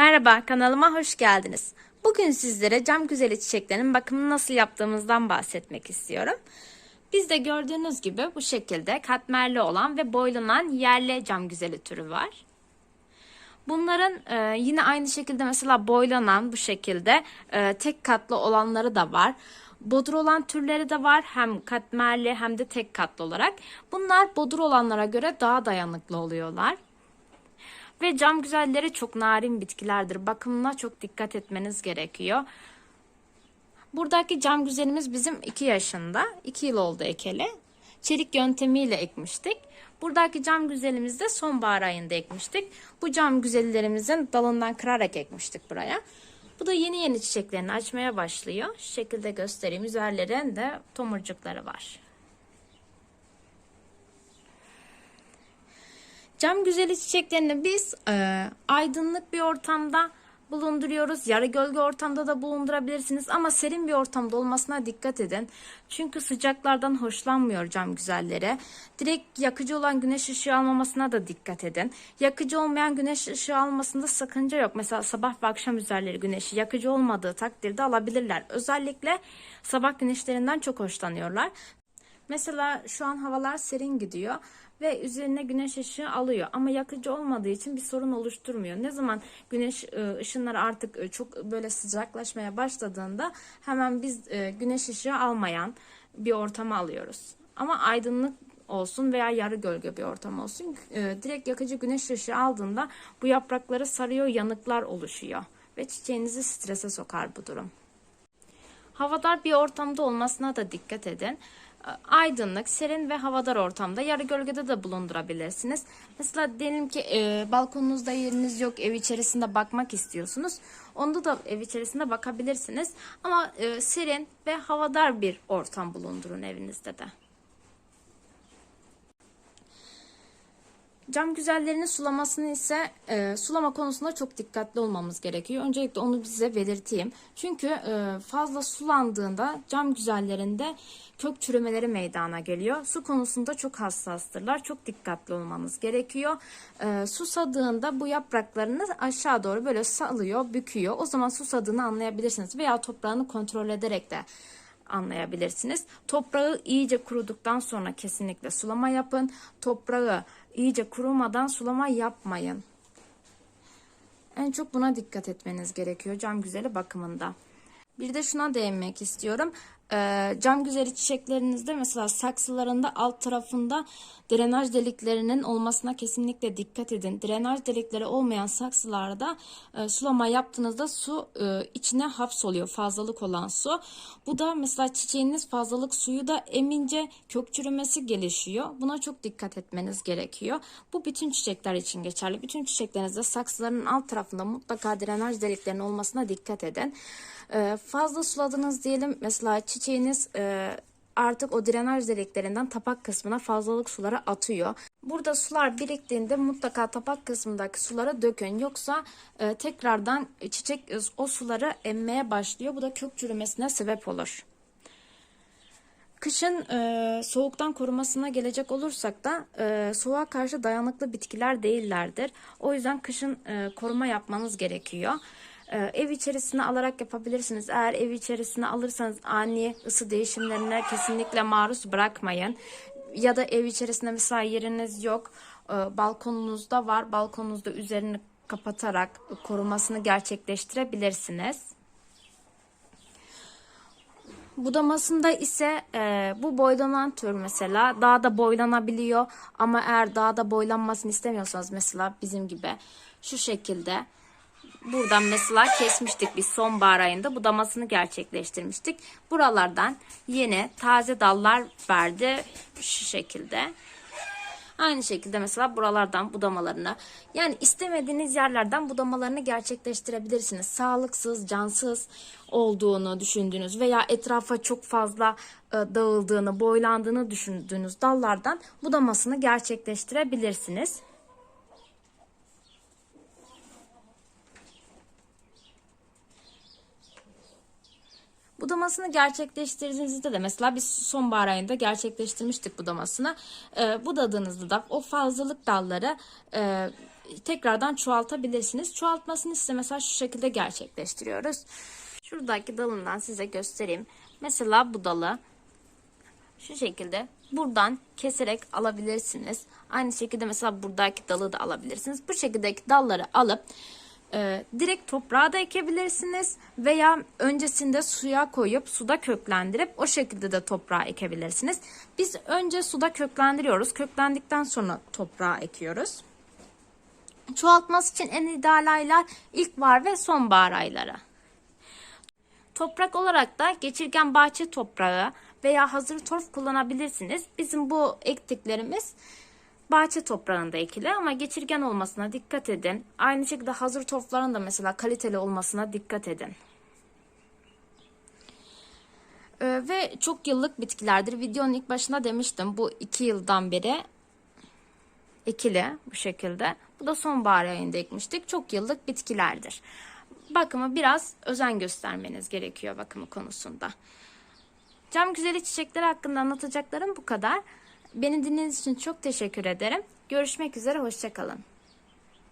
Merhaba kanalıma hoş geldiniz. Bugün sizlere cam güzeli çiçeklerin bakımını nasıl yaptığımızdan bahsetmek istiyorum. Bizde gördüğünüz gibi bu şekilde katmerli olan ve boylanan yerli cam güzeli türü var. Bunların e, yine aynı şekilde mesela boylanan bu şekilde e, tek katlı olanları da var. Bodur olan türleri de var hem katmerli hem de tek katlı olarak. Bunlar bodur olanlara göre daha dayanıklı oluyorlar. Ve cam güzelleri çok narin bitkilerdir. Bakımına çok dikkat etmeniz gerekiyor. Buradaki cam güzelimiz bizim 2 yaşında. 2 yıl oldu ekeli. Çelik yöntemiyle ekmiştik. Buradaki cam güzelimiz de sonbahar ayında ekmiştik. Bu cam güzellerimizin dalından kırarak ekmiştik buraya. Bu da yeni yeni çiçeklerini açmaya başlıyor. Şu şekilde göstereyim. Üzerlerinde tomurcukları var. Cam güzeli çiçeklerini biz e, aydınlık bir ortamda bulunduruyoruz. Yarı gölge ortamda da bulundurabilirsiniz ama serin bir ortamda olmasına dikkat edin. Çünkü sıcaklardan hoşlanmıyor cam güzelleri. Direkt yakıcı olan güneş ışığı almamasına da dikkat edin. Yakıcı olmayan güneş ışığı almasında sakınca yok. Mesela sabah ve akşam üzerleri güneşi yakıcı olmadığı takdirde alabilirler. Özellikle sabah güneşlerinden çok hoşlanıyorlar. Mesela şu an havalar serin gidiyor ve üzerine güneş ışığı alıyor ama yakıcı olmadığı için bir sorun oluşturmuyor. Ne zaman güneş e, ışınları artık e, çok böyle sıcaklaşmaya başladığında hemen biz e, güneş ışığı almayan bir ortama alıyoruz. Ama aydınlık olsun veya yarı gölge bir ortam olsun. Direkt yakıcı güneş ışığı aldığında bu yaprakları sarıyor, yanıklar oluşuyor ve çiçeğinizi strese sokar bu durum. Havadar bir ortamda olmasına da dikkat edin. Aydınlık, serin ve havadar ortamda yarı gölgede de bulundurabilirsiniz. Mesela diyelim ki e, balkonunuzda yeriniz yok, ev içerisinde bakmak istiyorsunuz. Onda da ev içerisinde bakabilirsiniz. Ama e, serin ve havadar bir ortam bulundurun evinizde de. Cam güzellerini sulamasını ise e, sulama konusunda çok dikkatli olmamız gerekiyor. Öncelikle onu bize belirteyim. Çünkü e, fazla sulandığında cam güzellerinde kök çürümeleri meydana geliyor. Su konusunda çok hassastırlar. Çok dikkatli olmanız gerekiyor. E, susadığında bu yapraklarını aşağı doğru böyle salıyor, büküyor. O zaman susadığını anlayabilirsiniz. Veya toprağını kontrol ederek de anlayabilirsiniz. Toprağı iyice kuruduktan sonra kesinlikle sulama yapın. Toprağı iyice kurumadan sulama yapmayın. En çok buna dikkat etmeniz gerekiyor cam güzeli bakımında. Bir de şuna değinmek istiyorum. Ee, cam güzeli çiçeklerinizde mesela saksılarında alt tarafında drenaj deliklerinin olmasına kesinlikle dikkat edin. Drenaj delikleri olmayan saksılarda e, sulama yaptığınızda su e, içine hapsoluyor fazlalık olan su. Bu da mesela çiçeğiniz fazlalık suyu da emince kök çürümesi gelişiyor. Buna çok dikkat etmeniz gerekiyor. Bu bütün çiçekler için geçerli. Bütün çiçeklerinizde saksıların alt tarafında mutlaka drenaj deliklerinin olmasına dikkat edin. E, fazla suladınız diyelim mesela çiçeğiniz e, artık o drenaj deliklerinden tapak kısmına fazlalık suları atıyor. Burada sular biriktiğinde mutlaka tapak kısmındaki sulara dökün. Yoksa e, tekrardan çiçek e, o suları emmeye başlıyor. Bu da kök çürümesine sebep olur. Kışın e, soğuktan korumasına gelecek olursak da e, soğuğa karşı dayanıklı bitkiler değillerdir. O yüzden kışın e, koruma yapmanız gerekiyor. Ee, ev içerisine alarak yapabilirsiniz. Eğer ev içerisine alırsanız ani ısı değişimlerine kesinlikle maruz bırakmayın. Ya da ev içerisinde mesela yeriniz yok, e, balkonunuzda var, balkonunuzda üzerini kapatarak korumasını gerçekleştirebilirsiniz. Budamasında ise e, bu boylanan tür mesela daha da boylanabiliyor ama eğer daha da boylanmasını istemiyorsanız mesela bizim gibi şu şekilde Buradan mesela kesmiştik biz sonbahar ayında budamasını gerçekleştirmiştik. Buralardan yeni taze dallar verdi şu şekilde. Aynı şekilde mesela buralardan budamalarını yani istemediğiniz yerlerden budamalarını gerçekleştirebilirsiniz. Sağlıksız, cansız olduğunu düşündüğünüz veya etrafa çok fazla e, dağıldığını, boylandığını düşündüğünüz dallardan budamasını gerçekleştirebilirsiniz. Budamasını gerçekleştirdiğinizde de mesela biz sonbahar ayında gerçekleştirmiştik budamasını. E, budadığınızda da o fazlalık dalları e, tekrardan çoğaltabilirsiniz. Çoğaltmasını ise mesela şu şekilde gerçekleştiriyoruz. Şuradaki dalından size göstereyim. Mesela bu dalı şu şekilde buradan keserek alabilirsiniz. Aynı şekilde mesela buradaki dalı da alabilirsiniz. Bu şekildeki dalları alıp e, direkt toprağa da ekebilirsiniz veya öncesinde suya koyup suda köklendirip o şekilde de toprağa ekebilirsiniz. Biz önce suda köklendiriyoruz. Köklendikten sonra toprağa ekiyoruz. Çoğaltması için en ideal aylar ilkbahar ve sonbahar ayları. Toprak olarak da geçirgen bahçe toprağı veya hazır torf kullanabilirsiniz. Bizim bu ektiklerimiz bahçe toprağında ekili ama geçirgen olmasına dikkat edin. Aynı şekilde hazır torfların da mesela kaliteli olmasına dikkat edin. Ee, ve çok yıllık bitkilerdir. Videonun ilk başında demiştim bu iki yıldan beri ekili bu şekilde. Bu da sonbahar ayında ekmiştik. Çok yıllık bitkilerdir. Bakımı biraz özen göstermeniz gerekiyor bakımı konusunda. Cam güzeli çiçekler hakkında anlatacaklarım bu kadar. Beni dinlediğiniz için çok teşekkür ederim. Görüşmek üzere, hoşçakalın.